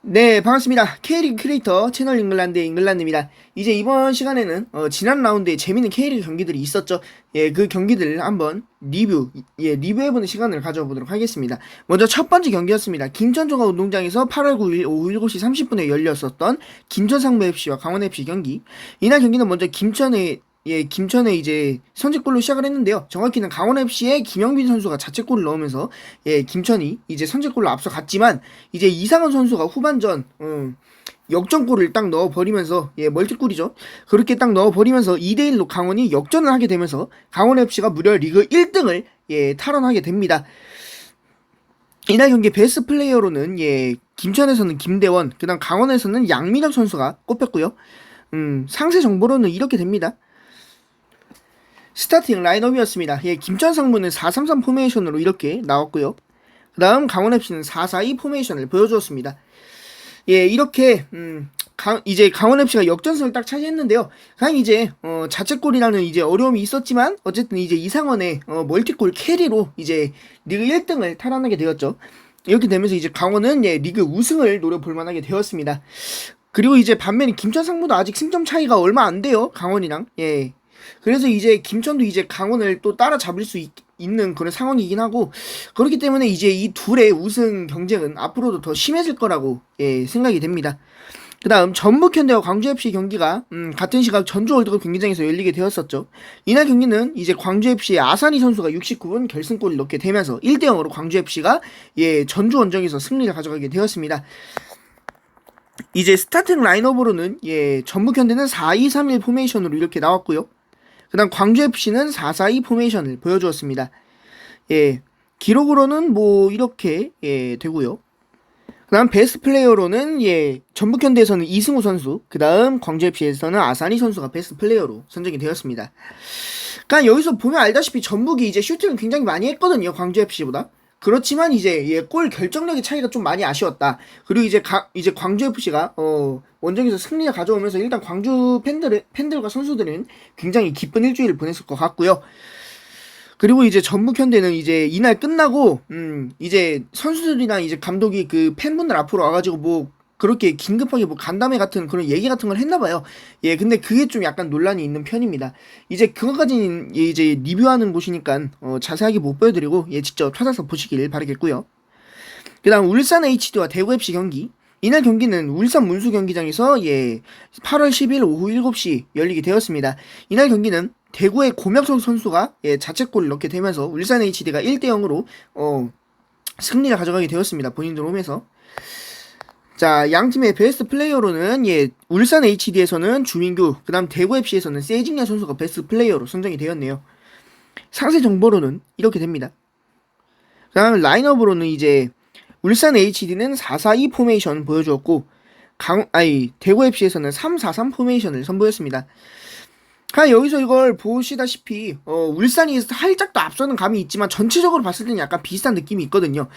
네, 반갑습니다. K리그 크리에이터 채널 잉글랜드의 잉글랜드입니다. 이제 이번 시간에는 어, 지난 라운드에 재밌는 K리그 경기들이 있었죠. 예, 그 경기들을 한번 리뷰, 예, 리뷰해보는 시간을 가져보도록 하겠습니다. 먼저 첫 번째 경기였습니다. 김천종합 운동장에서 8월 9일 오후 7시 30분에 열렸었던 김천상무FC와 강원FC 경기. 이날 경기는 먼저 김천의 예, 김천의 이제 선제골로 시작을 했는데요. 정확히는 강원FC의 김영빈 선수가 자책골을 넣으면서 예, 김천이 이제 선제골로 앞서갔지만 이제 이상은 선수가 후반전 음, 역전골을 딱 넣어 버리면서 예 멀티골이죠. 그렇게 딱 넣어 버리면서 2대 1로 강원이 역전을 하게 되면서 강원FC가 무려 리그 1등을 예 탈환하게 됩니다. 이날 경기 베스트 플레이어로는 예 김천에서는 김대원 그다음 강원에서는 양민혁 선수가 꼽혔고요. 음 상세 정보로는 이렇게 됩니다 스타팅 라인업이었습니다 예 김천 상무는 433 포메이션으로 이렇게 나왔고요 그 다음 강원FC는 442 포메이션을 보여주었습니다. 예, 이렇게, 음, 강, 이제 강원FC가 역전승을 딱 차지했는데요. 그냥 이제, 어, 자책골이라는 이제 어려움이 있었지만, 어쨌든 이제 이상원의, 어, 멀티골 캐리로 이제 리그 1등을 탈환하게 되었죠. 이렇게 되면서 이제 강원은 예, 리그 우승을 노려볼 만하게 되었습니다. 그리고 이제 반면에 김천 상무도 아직 승점 차이가 얼마 안 돼요. 강원이랑. 예. 그래서 이제 김천도 이제 강원을 또 따라잡을 수 있, 있는 그런 상황이긴 하고 그렇기 때문에 이제 이 둘의 우승 경쟁은 앞으로도 더 심해질 거라고 예, 생각이 됩니다. 그 다음 전북현대와 광주FC 경기가 음, 같은 시각 전주 월드컵 경기장에서 열리게 되었었죠. 이날 경기는 이제 광주FC의 아사니 선수가 69분 결승골을 넣게 되면서 1대0으로 광주FC가 예, 전주 원정에서 승리를 가져가게 되었습니다. 이제 스타팅 라인업으로는 예, 전북현대는 4-2-3-1 포메이션으로 이렇게 나왔고요. 그 다음 광주FC는 4-4-2 포메이션을 보여주었습니다. 예, 기록으로는 뭐 이렇게 예, 되고요. 그 다음 베스트 플레이어로는 예, 전북현대에서는 이승우 선수, 그 다음 광주FC에서는 아사니 선수가 베스트 플레이어로 선정이 되었습니다. 그러니까 여기서 보면 알다시피 전북이 이제 슈팅을 굉장히 많이 했거든요, 광주FC보다. 그렇지만 이제 예, 골 결정력의 차이가 좀 많이 아쉬웠다. 그리고 이제 가, 이제 광주 FC가 어 원정에서 승리를 가져오면서 일단 광주 팬들 팬들과 선수들은 굉장히 기쁜 일주일을 보냈을 것 같고요. 그리고 이제 전북 현대는 이제 이날 끝나고 음 이제 선수들이나 이제 감독이 그 팬분들 앞으로 와가지고 뭐 그렇게 긴급하게 뭐 간담회 같은 그런 얘기 같은 걸 했나 봐요. 예, 근데 그게 좀 약간 논란이 있는 편입니다. 이제 그것까지는 예, 이제 리뷰하는 곳이니까 어, 자세하게 못 보여드리고 예, 직접 찾아서 보시길 바라겠고요. 그다음 울산 HD와 대구 FC 경기. 이날 경기는 울산 문수 경기장에서 예 8월 10일 오후 7시 열리게 되었습니다. 이날 경기는 대구의 고명석 선수가 예 자책골을 넣게 되면서 울산 HD가 1대 0으로 어 승리를 가져가게 되었습니다. 본인들 홈에서. 자, 양 팀의 베스트 플레이어로는 예, 울산 HD에서는 주민규, 그다음 대구 FC에서는 세징야 선수가 베스트 플레이어로 선정이 되었네요. 상세 정보로는 이렇게 됩니다. 그다음 라인업으로는 이제 울산 HD는 442 포메이션 보여주었고 강 아니 대구 FC에서는 343 포메이션을 선보였습니다. 아, 여기서 이걸 보시다시피 어, 울산이 살짝 더 앞서는 감이 있지만 전체적으로 봤을 때는 약간 비슷한 느낌이 있거든요.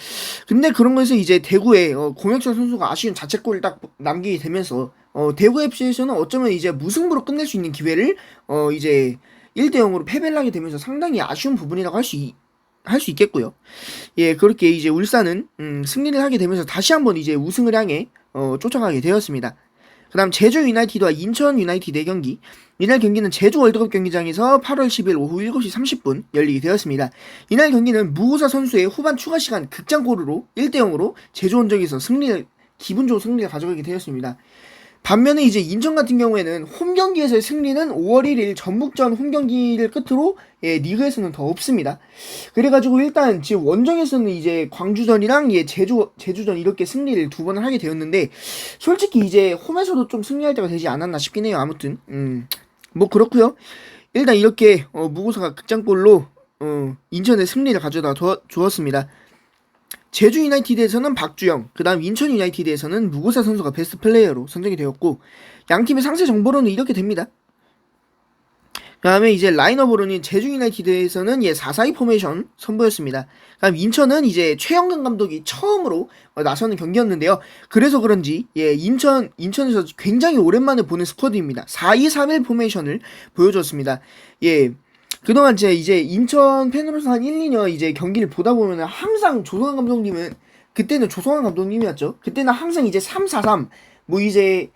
근데 그런 거에서 이제 대구에 어, 공혁철 선수가 아쉬운 자책골을 딱 남기게 되면서 어, 대구 FC에서는 어쩌면 이제 무승부로 끝낼 수 있는 기회를 어, 이제 1대 0으로 패배를 하게 되면서 상당히 아쉬운 부분이라고 할 수 할 수 있겠고요. 예, 그렇게 이제 울산은 음, 승리를 하게 되면서 다시 한번 이제 우승을 향해 어, 쫓아가게 되었습니다. 그 다음 제주 유나이티드와 인천 유나이티드의 경기. 이날 경기는 제주 월드컵 경기장에서 8월 10일 오후 7시 30분 열리게 되었습니다. 이날 경기는 무고사 선수의 후반 추가 시간 극장골으로 1대0으로 제주 원정에서 승리를, 기분 좋은 승리를 가져가게 되었습니다. 반면에 이제 인천 같은 경우에는 홈 경기에서의 승리는 5월 1일 전북전 홈 경기를 끝으로 예, 리그에서는 더 없습니다. 그래가지고 일단 지금 원정에서는 이제 광주전이랑 예, 제주 제주전 이렇게 승리를 두 번을 하게 되었는데 솔직히 이제 홈에서도 좀 승리할 때가 되지 않았나 싶긴 해요. 아무튼 음, 뭐 그렇고요. 일단 이렇게 어, 무고사가 극장골로 어, 인천의 승리를 가져다 주었습니다. 제주 유나이티드에서는 박주영, 그 다음 인천 유나이티드에서는 무고사 선수가 베스트 플레이어로 선정이 되었고, 양 팀의 상세 정보로는 이렇게 됩니다. 그 다음에 이제 라인업으로는 제주 유나이티드에서는 예, 4-4-2 포메이션 선보였습니다. 그 다음 인천은 이제 최영근 감독이 처음으로 어, 나서는 경기였는데요. 그래서 그런지, 예, 인천, 인천에서 굉장히 오랜만에 보는 스쿼드입니다. 4-2-3-1 포메이션을 보여줬습니다. 예, 그동안 제 이제 인천 팬으로서 한 1, 2년 이제 경기를 보다 보면 항상 조성환 감독님은 그때는 조성환 감독님이었죠. 그때는 항상 이제 3-4-3, 뭐 이제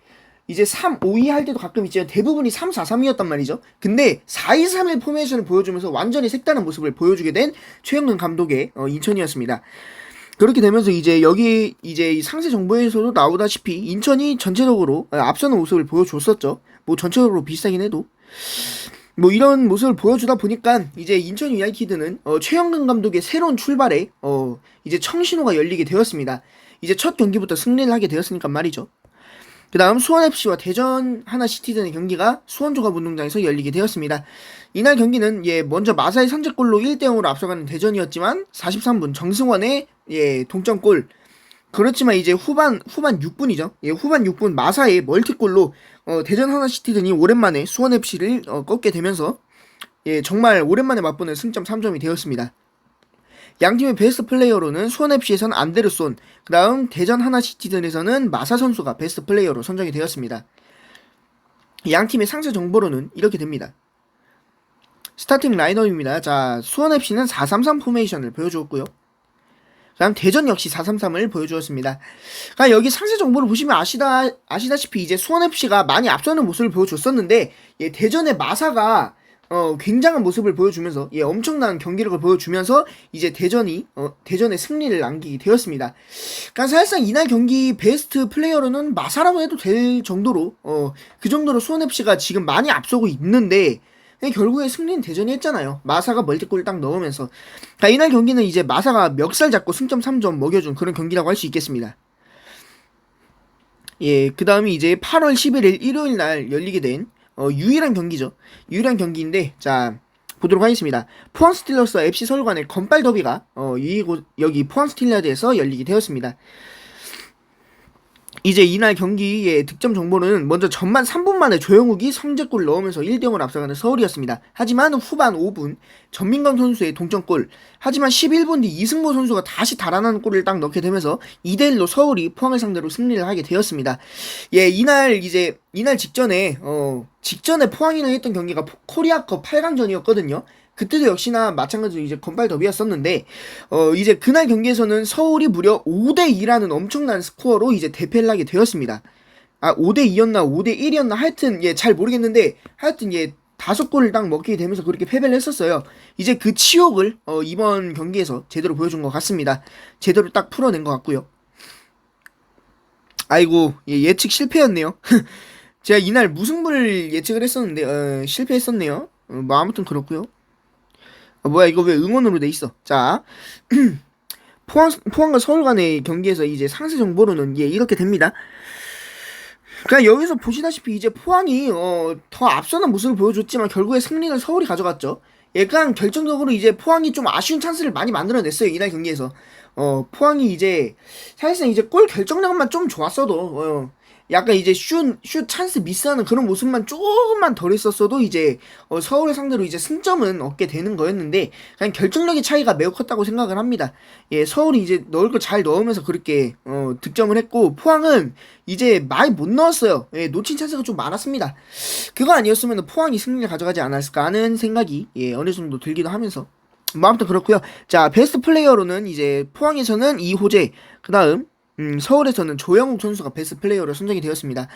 이제 3-5-2 할 때도 가끔 있지만 대부분이 3-4-3이었단 말이죠. 근데 4-2-3-1 포메이션을 보여주면서 완전히 색다른 모습을 보여주게 된 최영근 감독의 어, 인천이었습니다. 그렇게 되면서 이제 여기 이제 이 상세 정보에서도 나오다시피 인천이 전체적으로 어, 앞서는 모습을 보여줬었죠. 뭐 전체적으로 비슷하긴 해도 뭐 이런 모습을 보여주다 보니까 이제 인천 유나이티드는 어, 최영근 감독의 새로운 출발에 어, 이제 청신호가 열리게 되었습니다. 이제 첫 경기부터 승리를 하게 되었으니까 말이죠. 그 다음 수원FC와 대전 하나 시티즌의 경기가 수원조합운동장에서 열리게 되었습니다. 이날 경기는 예 먼저 마사의 선제골로 1대0으로 앞서가는 대전이었지만 43분 정승원의 예 동점골 그렇지만 이제 후반 후반 6분이죠. 예 후반 6분 마사의 멀티골로 어, 대전 하나 시티즌이 오랜만에 수원 FC를 어, 꺾게 되면서 예 정말 오랜만에 맛보는 승점 3점이 되었습니다. 양 팀의 베스트 플레이어로는 수원 FC에서는 안데르손, 그다음 대전 하나 시티즌에서는 마사 선수가 베스트 플레이어로 선정이 되었습니다. 양 팀의 상세 정보로는 이렇게 됩니다. 스타팅 라인업입니다. 자, 수원 FC는 433 포메이션을 보여주었고요. 그 다음 대전 역시 433을 보여주었습니다. 그러니까 여기 상세 정보를 보시면 아시다 아시다시피 이제 수원 FC가 많이 앞서는 모습을 보여줬었는데 예, 대전의 마사가 어, 굉장한 모습을 보여주면서 예, 엄청난 경기력을 보여주면서 이제 대전이 어, 대전의 승리를 남기게 되었습니다. 그러니까 사실상 이날 경기 베스트 플레이어로는 마사라고 해도 될 정도로 어, 그 정도로 수원 FC가 지금 많이 앞서고 있는데 결국에 승리는 대전이 했잖아요. 마사가 멀티골 딱 넣으면서. 그러니까 이날 경기는 이제 마사가 멱살 잡고 승점 3점 먹여준 그런 경기라고 할 수 있겠습니다. 예, 그 다음이 이제 8월 11일 일요일 날 열리게 된 어, 유일한 경기죠. 유일한 경기인데, 자, 보도록 하겠습니다. 포항 스틸러스와 FC 서울 간의 건빨 더비가, 어, 여기 포항 스틸러드에서 열리게 되었습니다. 이제 이날 경기의 득점 정보는 먼저 전반 3분 만에 조영욱이 성제골 넣으면서 1대0을 앞서가는 서울이었습니다. 하지만 후반 5분 전민건 선수의 동점골 하지만 11분 뒤 이승모 선수가 다시 달아나는 골을 딱 넣게 되면서 2대1로 서울이 포항을 상대로 승리를 하게 되었습니다. 예, 이날 이제 이날 직전에 어 직전에 포항이랑 했던 경기가 코리아컵 8강전이었거든요. 그때도 역시나 마찬가지로 이제 건발 더비였었는데 어 이제 그날 경기에서는 서울이 무려 5대 2라는 엄청난 스코어로 이제 대패를 하게 되었습니다. 아 5대 2였나 5대 1이었나 하여튼 예 잘 모르겠는데 하여튼 예 다섯 골을 딱 먹게 되면서 그렇게 패배를 했었어요. 이제 그 치욕을 어, 이번 경기에서 제대로 보여준 것 같습니다. 제대로 딱 풀어낸 것 같고요. 아이고 예, 예측 실패였네요. 제가 이날 무승부를 예측을 했었는데 어, 실패했었네요. 어, 뭐 아무튼 그렇고요. 어, 뭐야 이거 왜 응원으로 돼 있어? 자 포항 포항과 서울 간의 경기에서 이제 상세 정보로는 예 이렇게 됩니다. 그러니까 여기서 보시다시피 이제 포항이 어, 더 앞서는 모습을 보여줬지만 결국에 승리는 서울이 가져갔죠. 약간 결정적으로 이제 포항이 좀 아쉬운 찬스를 많이 만들어냈어요 이날 경기에서. 어 포항이 이제 사실상 이제 골 결정력만 좀 좋았어도 어, 약간 이제 슛, 슛 찬스 미스하는 그런 모습만 조금만 덜 했었어도 이제 어, 서울을 상대로 이제 승점은 얻게 되는 거였는데 그냥 결정력의 차이가 매우 컸다고 생각을 합니다. 예, 서울이 이제 넣을 거잘 넣으면서 그렇게 어, 득점을 했고 포항은 이제 많이 못 넣었어요. 예, 놓친 찬스가 좀 많았습니다. 그거 아니었으면 포항이 승리를 가져가지 않았을까 하는 생각이 예, 어느 정도 들기도 하면서 뭐 아무튼 그렇고요. 자, 베스트 플레이어로는 이제 포항에서는 이호재, 그 다음 음, 서울에서는 조영욱 선수가 베스트 플레이어로 선정이 되었습니다.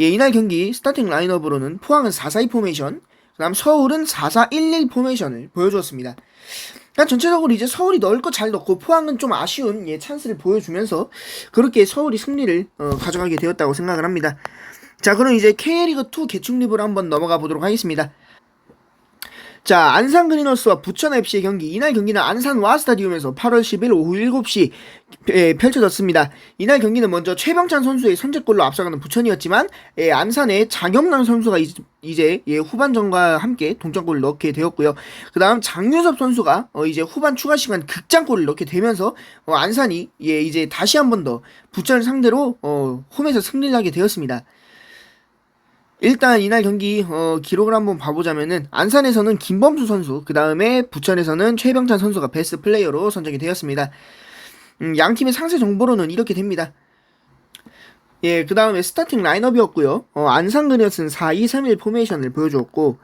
예, 이날 경기 스타팅 라인업으로는 포항은 4-4-2 포메이션, 그 다음 서울은 4-4-1-1 포메이션을 보여주었습니다. 그러니까 전체적으로 이제 서울이 넣을 거 잘 넣고 포항은 좀 아쉬운 예, 찬스를 보여주면서 그렇게 서울이 승리를 어, 가져가게 되었다고 생각을 합니다. 자, 그럼 이제 K리그2 개축 리브로 한번 넘어가 보도록 하겠습니다. 자, 안산 그리너스와 부천 FC의 경기. 이날 경기는 안산 와 스타디움에서 8월 10일 오후 7시 에, 펼쳐졌습니다. 이날 경기는 먼저 최병찬 선수의 선제골로 앞서가는 부천이었지만 에, 안산의 장영남 선수가 이, 이제 예, 후반전과 함께 동점골을 넣게 되었고요. 그다음 장유섭 선수가 어, 이제 후반 추가 시간 극장골을 넣게 되면서 어, 안산이 예, 이제 다시 한 번 더 부천을 상대로 어, 홈에서 승리를 하게 되었습니다. 일단 이날 경기 어, 기록을 한번 봐보자면은 안산에서는 김범수 선수 그 다음에 부천에서는 최병찬 선수가 베스트 플레이어로 선정이 되었습니다. 음, 양 팀의 상세 정보로는 이렇게 됩니다. 예, 그 다음에 스타팅 라인업이었고요. 어, 안산 그녀스는 4-2-3-1 포메이션을 보여주었고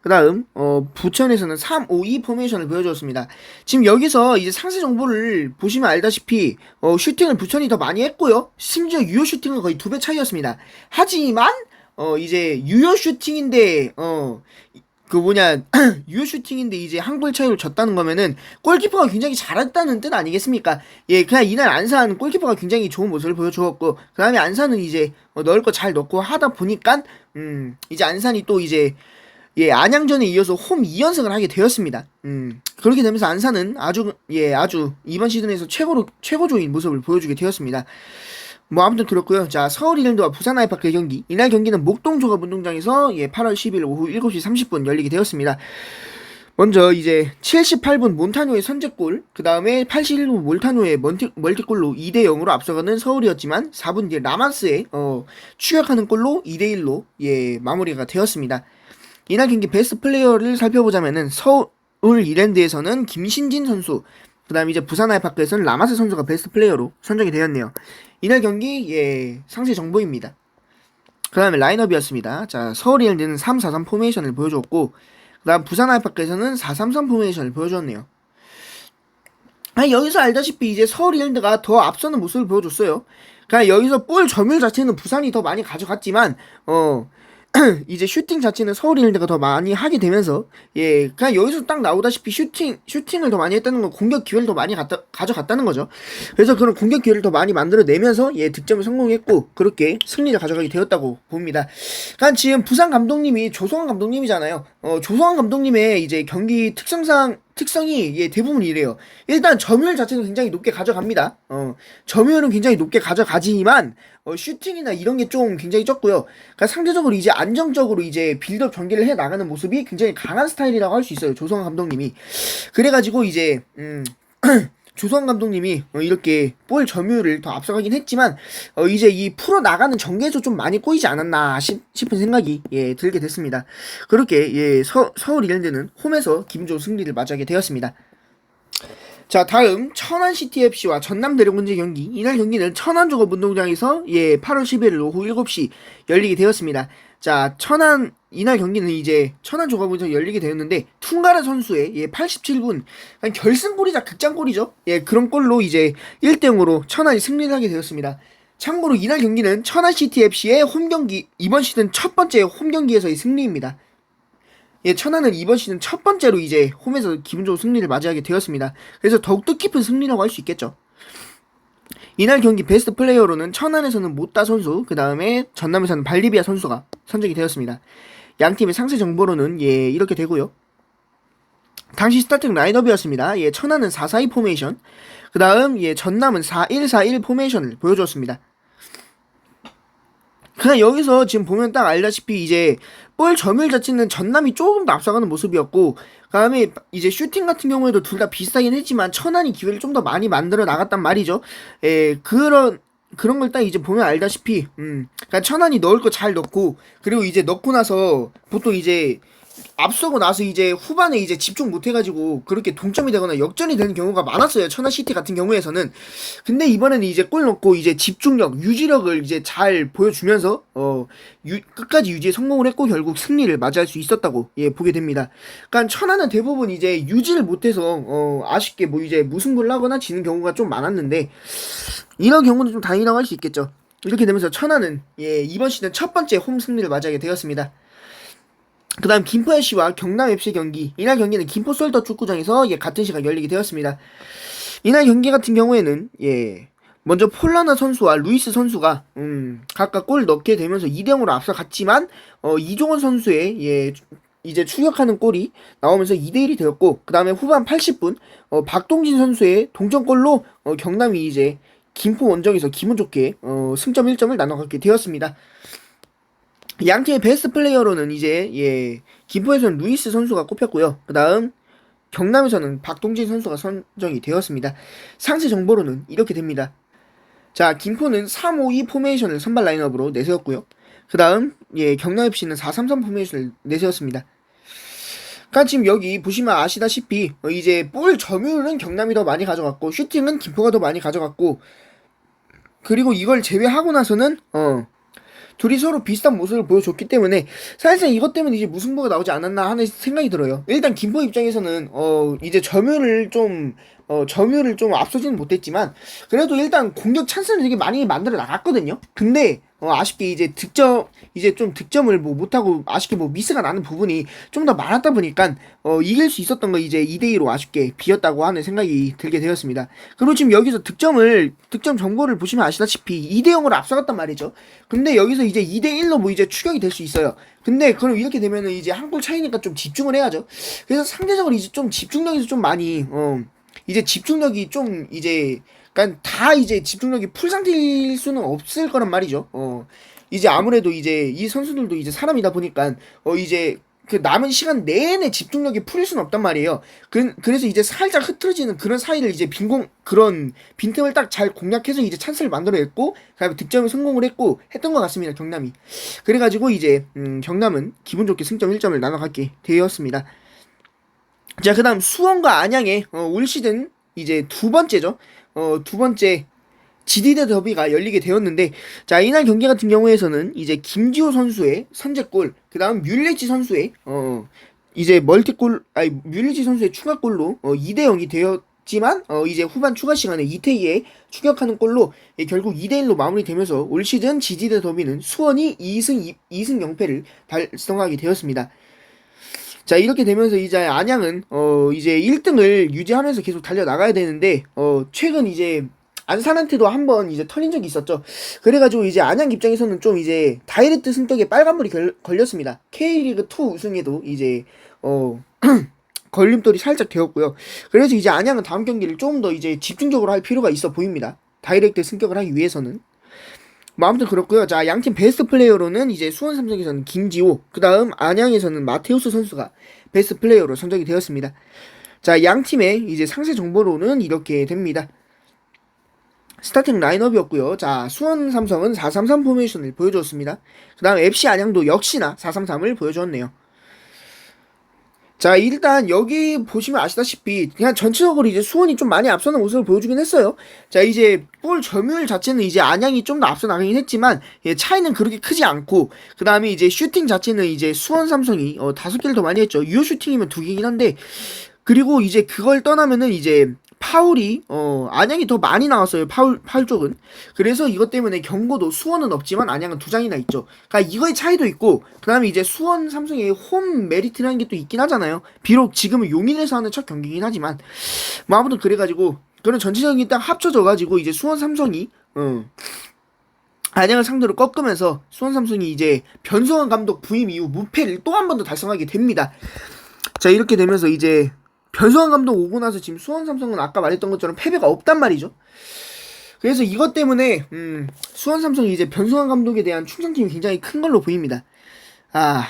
그 다음, 어, 부천에서는 3-5-2 포메이션을 보여주었습니다. 지금 여기서 이제 상세 정보를 보시면 알다시피, 어, 슈팅을 부천이 더 많이 했고요. 심지어 유효 슈팅은 거의 두 배 차이였습니다. 하지만, 어, 이제 유효 슈팅인데, 어, 그 뭐냐, 유효 슈팅인데 이제 한 골 차이로 졌다는 거면은 골키퍼가 굉장히 잘했다는 뜻 아니겠습니까? 예, 그냥 이날 안산 골키퍼가 굉장히 좋은 모습을 보여주었고, 그 다음에 안산은 이제 어, 넣을 거 잘 넣고 하다 보니까, 음, 이제 안산이 또 이제 예, 안양전에 이어서 홈 2연승을 하게 되었습니다. 음, 그렇게 되면서 안산은 아주, 예, 아주 이번 시즌에서 최고로, 최고조인 모습을 보여주게 되었습니다. 뭐, 아무튼 그렇고요 자, 서울 이랜드와 부산 아이파크의 경기. 이날 경기는 목동 종합운동장에서, 예, 8월 10일 오후 7시 30분 열리게 되었습니다. 먼저 이제 78분 몬타뇨의 선제골, 그 다음에 81분 몰타뇨의 멀티, 멀티골로 2대 0으로 앞서가는 서울이었지만 4분 뒤에 라마스의 어, 추격하는 골로 2대 1로 예 마무리가 되었습니다. 이날 경기 베스트 플레이어를 살펴보자면은 서울 이랜드에서는 김신진 선수, 그 다음 이제 부산 아이파크에서는 라마스 선수가 베스트 플레이어로 선정이 되었네요. 이날 경기 예 상세 정보입니다. 그 다음에 라인업이었습니다. 자 서울 이랜드는 3-4-3 포메이션을 보여줬고 그 다음 부산 아이파크에서는 4-3-3 포메이션을 보여줬네요. 아니 여기서 알다시피 이제 서울 이랜드가 더 앞서는 모습을 보여줬어요. 그러니까 여기서 볼 점유율 자체는 부산이 더 많이 가져갔지만 어 이제 슈팅 자체는 서울 이랜드가 더 많이 하게 되면서 예 그냥 여기서 딱 나오다시피 슈팅 슈팅을 더 많이 했다는 건 공격 기회를 더 많이 갖다, 가져갔다는 거죠. 그래서 그런 공격 기회를 더 많이 만들어내면서 예 득점을 성공했고 그렇게 승리를 가져가게 되었다고 봅니다. 그러니까 지금 부산 감독님이 조성환 감독님이잖아요. 어 조성환 감독님의 이제 경기 특성상 특성이 예, 대부분 이래요. 일단 점유율 자체는 굉장히 높게 가져갑니다. 어, 점유율은 굉장히 높게 가져가지만 어, 슈팅이나 이런 게 좀 굉장히 적고요. 그러니까 상대적으로 이제 안정적으로 이제 빌드업 전개를 해 나가는 모습이 굉장히 강한 스타일이라고 할 수 있어요. 조성 감독님이. 그래가지고 이제 음. 조성 감독님이 어, 이렇게 볼 점유율을 더 앞서가긴 했지만 어, 이제 이 풀어 나가는 전개에서 좀 많이 꼬이지 않았나 싶, 은 생각이 예, 들게 됐습니다. 그렇게 예, 서, 서울 이랜드는 홈에서 기분 승리를 맞이하게 되었습니다. 자 다음 천안 CTFC와 전남 드래곤즈 경기 이날 경기는 천안종합운동장에서 예 8월 11일 오후 7시 열리게 되었습니다. 자 천안 이날 경기는 이제 천안 종합운동장 열리게 되었는데 퉁가라 선수의 예 87분 결승골이자 극장골이죠. 예 그런 골로 이제 1대 0으로 천안이 승리를 하게 되었습니다. 참고로 이날 경기는 천안 CTFC의 홈 경기 이번 시즌 첫 번째 홈 경기에서의 승리입니다. 예, 천안은 이번 시즌 첫 번째로 이제 홈에서 기분 좋은 승리를 맞이하게 되었습니다. 그래서 더욱 뜻깊은 승리라고 할 수 있겠죠. 이날 경기 베스트 플레이어로는 천안에서는 모따 선수, 그 다음에 전남에서는 발리비아 선수가 선정이 되었습니다. 양 팀의 상세 정보로는 예, 이렇게 되고요. 당시 스타팅 라인업이었습니다. 예, 천안은 4-4-2 포메이션, 그 다음 예, 전남은 4-1-4-1 포메이션을 보여주었습니다. 그냥 여기서 지금 보면 딱 알다시피 이제 볼 점유율 자체는 전남이 조금 더 앞서가는 모습이었고 그다음에 이제 슈팅 같은 경우에도 둘 다 비슷하긴 했지만 천안이 기회를 좀 더 많이 만들어 나갔단 말이죠. 예, 그런 그런 걸 딱 이제 보면 알다시피 음, 그러니까 천안이 넣을 거 잘 넣고 그리고 이제 넣고 나서 보통 이제 앞서고 나서 이제 후반에 이제 집중 못 해가지고 그렇게 동점이 되거나 역전이 되는 경우가 많았어요. 천안시티 같은 경우에서는. 근데 이번에는 이제 골 넣고 이제 집중력, 유지력을 이제 잘 보여주면서, 어, 유, 끝까지 유지에 성공을 했고 결국 승리를 맞이할 수 있었다고, 예, 보게 됩니다. 그러니까 천안은 대부분 이제 유지를 못해서, 어, 아쉽게 뭐 이제 무승부를 하거나 지는 경우가 좀 많았는데, 이런 경우는 좀 다행이라고 할 수 있겠죠. 이렇게 되면서 천안은, 예, 이번 시즌 첫 번째 홈 승리를 맞이하게 되었습니다. 그 다음 김포 FC와 경남 FC 경기 이날 경기는 김포 솔더 축구장에서 예, 같은 시간 열리게 되었습니다. 이날 경기 같은 경우에는 예 먼저 폴라나 선수와 루이스 선수가 음, 각각 골 넣게 되면서 2대 0으로 앞서갔지만 어, 이종원 선수의 예 이제 추격하는 골이 나오면서 2대 1이 되었고 그 다음에 후반 80분 어, 박동진 선수의 동점골로 어, 경남이 이제 김포 원정에서 기분 좋게 어, 승점 1점을 나눠 갖게 되었습니다. 양 팀의 베스트 플레이어로는 이제 예 김포에서는 루이스 선수가 꼽혔고요. 그 다음 경남에서는 박동진 선수가 선정이 되었습니다. 상세 정보로는 이렇게 됩니다. 자 김포는 3-5-2 포메이션을 선발 라인업으로 내세웠고요. 그 다음 예 경남 FC는 4-3-3 포메이션을 내세웠습니다. 그러니까 지금 여기 보시면 아시다시피 어, 이제 볼 점유율은 경남이 더 많이 가져갔고 슈팅은 김포가 더 많이 가져갔고 그리고 이걸 제외하고 나서는 어 둘이 서로 비슷한 모습을 보여줬기 때문에 사실상 이것 때문에 이제 무승부가 나오지 않았나 하는 생각이 들어요. 일단 김포 입장에서는 어 이제 점유를 좀 어, 점유를 좀 앞서지는 못했지만 그래도 일단 공격 찬스는 되게 많이 만들어 나갔거든요. 근데 어, 아쉽게 이제 득점 이제 좀 득점을 뭐 못하고 아쉽게 뭐 미스가 나는 부분이 좀 더 많았다 보니까 어, 이길 수 있었던 거 이제 2대 2로 아쉽게 비었다고 하는 생각이 들게 되었습니다. 그리고 지금 여기서 득점을 득점 정보를 보시면 아시다시피 2대 0으로 앞서갔단 말이죠. 근데 여기서 이제 2대 1로 뭐 이제 추격이 될 수 있어요. 근데 그럼 이렇게 되면은 이제 한 골 차이니까 좀 집중을 해야죠. 그래서 상대적으로 이제 좀 집중력에서 좀 많이 어 이제 집중력이 좀 이제 그러니까 다 이제 집중력이 풀 상태일 수는 없을 거란 말이죠. 어 이제 아무래도 이제 이 선수들도 이제 사람이다 보니까 어 이제 그 남은 시간 내내 집중력이 풀릴 수는 없단 말이에요. 그, 그래서 이제 살짝 흐트러지는 그런 사이를 이제 빈공 그런 빈틈을 딱 잘 공략해서 이제 찬스를 만들어냈고 그다음에 득점에 성공을 했고 했던 것 같습니다. 경남이. 그래가지고 이제 음, 경남은 기분 좋게 승점 1점을 나눠갖게 되었습니다. 자, 그 다음 수원과 안양의 어, 올 시즌 이제 두 번째죠. 어, 두 번째 지디대 더비가 열리게 되었는데, 자, 이날 경기 같은 경우에서는 이제 김지호 선수의 선제골, 그 다음 뮬레치 선수의, 어, 이제 멀티골, 아니, 뮬레치 선수의 추가골로 어, 2대 0이 되었지만, 어, 이제 후반 추가 시간에 이태희의 추격하는 골로 예, 결국 2대 1로 마무리되면서 올 시즌 지디대 더비는 수원이 2승, 2, 2승 0패를 달성하게 되었습니다. 자 이렇게 되면서 이제 안양은 어 이제 1등을 유지하면서 계속 달려 나가야 되는데 어 최근 이제 안산한테도 한번 이제 털린 적이 있었죠. 그래가지고 이제 안양 입장에서는 좀 이제 다이렉트 승격에 빨간불이 결, 걸렸습니다. K리그 2 우승에도 이제 어 걸림돌이 살짝 되었고요. 그래서 이제 안양은 다음 경기를 좀더 이제 집중적으로 할 필요가 있어 보입니다. 다이렉트 승격을 하기 위해서는. 뭐 아무튼 그렇고요. 자, 양팀 베스트 플레이어로는 이제 수원 삼성에서는 김지호, 그 다음 안양에서는 마테우스 선수가 베스트 플레이어로 선정이 되었습니다. 자, 양 팀의 이제 상세 정보로는 이렇게 됩니다. 스타팅 라인업이었고요. 자, 수원 삼성은 433 포메이션을 보여주었습니다. 그 다음 FC 안양도 역시나 433을 보여주었네요. 자, 일단 여기 보시면 아시다시피 그냥 전체적으로 이제 수원이 좀 많이 앞서는 모습을 보여주긴 했어요. 자, 이제 볼 점유율 자체는 이제 안양이 좀 더 앞서 나가긴 했지만 예, 차이는 그렇게 크지 않고 그 다음에 이제 슈팅 자체는 이제 수원 삼성이 어, 다섯 개를 더 많이 했죠. 유효 슈팅이면 두 개긴 한데 그리고 이제 그걸 떠나면은 이제 파울이 어 안양이 더 많이 나왔어요 파울 파울 쪽은. 그래서 이것 때문에 경고도 수원은 없지만 안양은 두 장이나 있죠. 그러니까 이거의 차이도 있고 그다음에 이제 수원 삼성의 홈 메리트라는 게 또 있긴 하잖아요. 비록 지금은 용인에서 하는 첫 경기긴 하지만. 뭐 아무튼 그래 가지고 그런 전체적인 딱 합쳐져 가지고 이제 수원 삼성이 어 안양을 상대로 꺾으면서 수원 삼성이 이제 변성환 감독 부임 이후 무패를 또 한 번 더 달성하게 됩니다. 자 이렇게 되면서 이제 변성환 감독 오고 나서 지금 수원 삼성은 아까 말했던 것처럼 패배가 없단 말이죠. 그래서 이것 때문에 음, 수원 삼성이 이제 변성환 감독에 대한 충성심이 굉장히 큰 걸로 보입니다. 아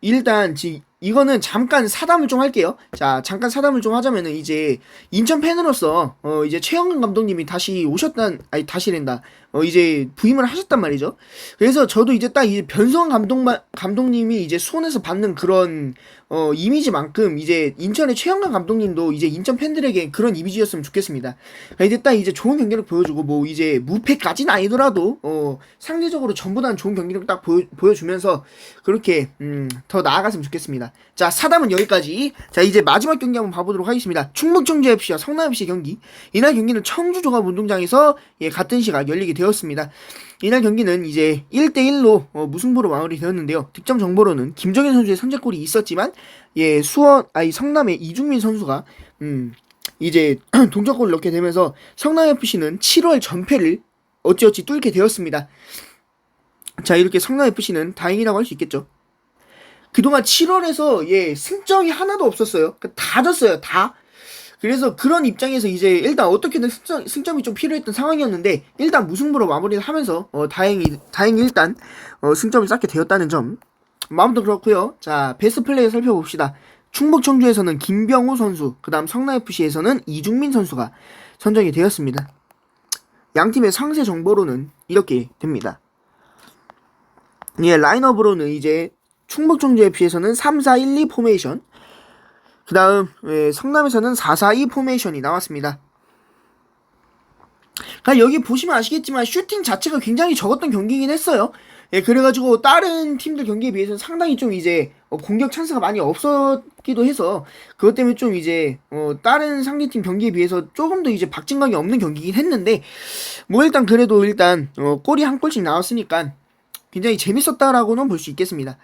일단 지 이거는 잠깐 사담을 좀 할게요. 자, 잠깐 사담을 좀 하자면은 이제 인천 팬으로서 어 이제 최영근 감독님이 다시 오셨단 아니 다시랜다. 어 이제 부임을 하셨단 말이죠. 그래서 저도 이제 딱 이제 변성 감독만 감독님이 이제 수원에서 받는 그런 어 이미지만큼 이제 인천의 최영근 감독님도 이제 인천 팬들에게 그런 이미지였으면 좋겠습니다. 그러니까 이제 딱 이제 좋은 경기력 보여주고 뭐 이제 무패까지는 아니더라도 어 상대적으로 전보다는 좋은 경기력 딱 보여, 보여주면서 그렇게 음 더 나아갔으면 좋겠습니다. 자, 사담은 여기까지. 자, 이제 마지막 경기 한번 봐보도록 하겠습니다. 충북 청주 FC와 성남 FC 경기. 이날 경기는 청주 종합 운동장에서 예, 같은 시각 열리게 되었습니다. 이날 경기는 이제 1대1로 어, 무승부로 마무리되었는데요. 득점 정보로는 김정현 선수의 선제골이 있었지만 예, 수원 아니 성남의 이중민 선수가 음, 이제 동점골을 넣게 되면서 성남 FC는 7월 전패를 어찌어찌 뚫게 되었습니다. 자, 이렇게 성남 FC는 다행이라고 할 수 있겠죠. 그동안 7월에서 예 승점이 하나도 없었어요. 그러니까 다 졌어요. 다. 그래서 그런 입장에서 이제 일단 어떻게든 승점, 승점이 좀 필요했던 상황이었는데 일단 무승부로 마무리를 하면서 어, 다행히 다행히 일단 어, 승점을 쌓게 되었다는 점 마음도 그렇고요. 자 베스트 플레이 살펴봅시다. 충북 청주에서는 김병호 선수, 그다음 성남 FC에서는 이중민 선수가 선정이 되었습니다. 양 팀의 상세 정보로는 이렇게 됩니다. 예, 라인업으로는 이제 충북 청주 FC에서는 3-4-1-2 포메이션 그 다음 예, 성남에서는 4-4-2 포메이션이 나왔습니다. 그러니까 여기 보시면 아시겠지만 슈팅 자체가 굉장히 적었던 경기이긴 했어요. 예, 그래가지고 다른 팀들 경기에 비해서는 상당히 좀 이제 어, 공격 찬스가 많이 없었기도 해서 그것 때문에 좀 이제 어, 다른 상대팀 경기에 비해서 조금 더 이제 박진감이 없는 경기긴 했는데 뭐 일단 그래도 일단 어, 골이 한 골씩 나왔으니까 굉장히 재밌었다라고는 볼 수 있겠습니다.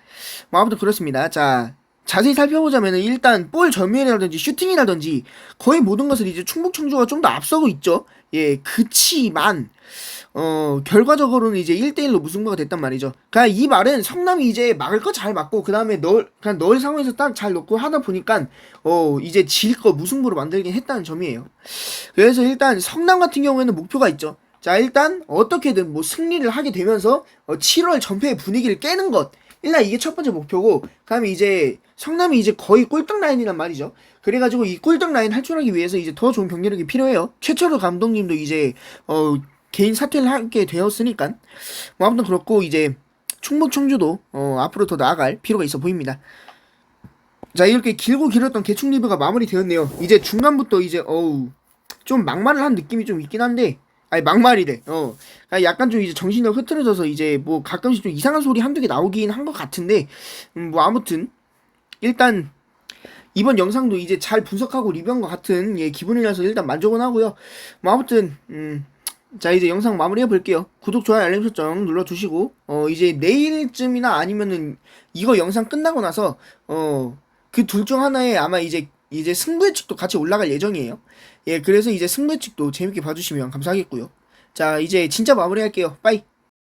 뭐 아무튼 그렇습니다. 자 자세히 살펴보자면은 일단 볼 전면이라든지 슈팅이라든지 거의 모든 것을 이제 충북 청주가 좀 더 앞서고 있죠. 예, 그치만 어 결과적으로는 이제 1대1로 무승부가 됐단 말이죠. 그러니까 이 말은 성남이 이제 막을 거 잘 막고 그 다음에 넣을 그냥 넣을 상황에서 딱 잘 넣고 하다 보니까 어 이제 질 거 무승부로 만들긴 했다는 점이에요. 그래서 일단 성남 같은 경우에는 목표가 있죠. 자 일단 어떻게든 뭐 승리를 하게 되면서 어, 7월 전패의 분위기를 깨는 것 일단 이게 첫 번째 목표고 그다음에 이제 성남이 이제 거의 꼴등 라인이란 말이죠. 그래가지고 이 꼴등 라인 탈출하기 위해서 이제 더 좋은 경기력이 필요해요. 최철우 감독님도 이제 어 개인 사퇴를 하게 되었으니까 뭐 아무튼 그렇고 이제 충북 청주도 어 앞으로 더 나아갈 필요가 있어 보입니다. 자 이렇게 길고 길었던 개충 리뷰가 마무리되었네요. 이제 중간부터 이제 어우 좀 막말을 한 느낌이 좀 있긴 한데 아니 막말이래. 어 아, 약간 좀 이제 정신이 흐트러져서 이제 뭐 가끔씩 좀 이상한 소리 한두 개 나오긴 한 것 같은데 음, 뭐 아무튼 일단 이번 영상도 이제 잘 분석하고 리뷰한 것 같은 예, 기분이라서 일단 만족은 하고요. 뭐 아무튼 음, 자 이제 영상 마무리해 볼게요. 구독 좋아요 알림 설정 눌러주시고 어 이제 내일쯤이나 아니면은 이거 영상 끝나고 나서 어 그 둘 중 하나에 아마 이제 이제 승부 예측도 같이 올라갈 예정이에요. 예 그래서 이제 승부 예측도 재밌게 봐주시면 감사하겠고요. 자 이제 진짜 마무리할게요. 빠이.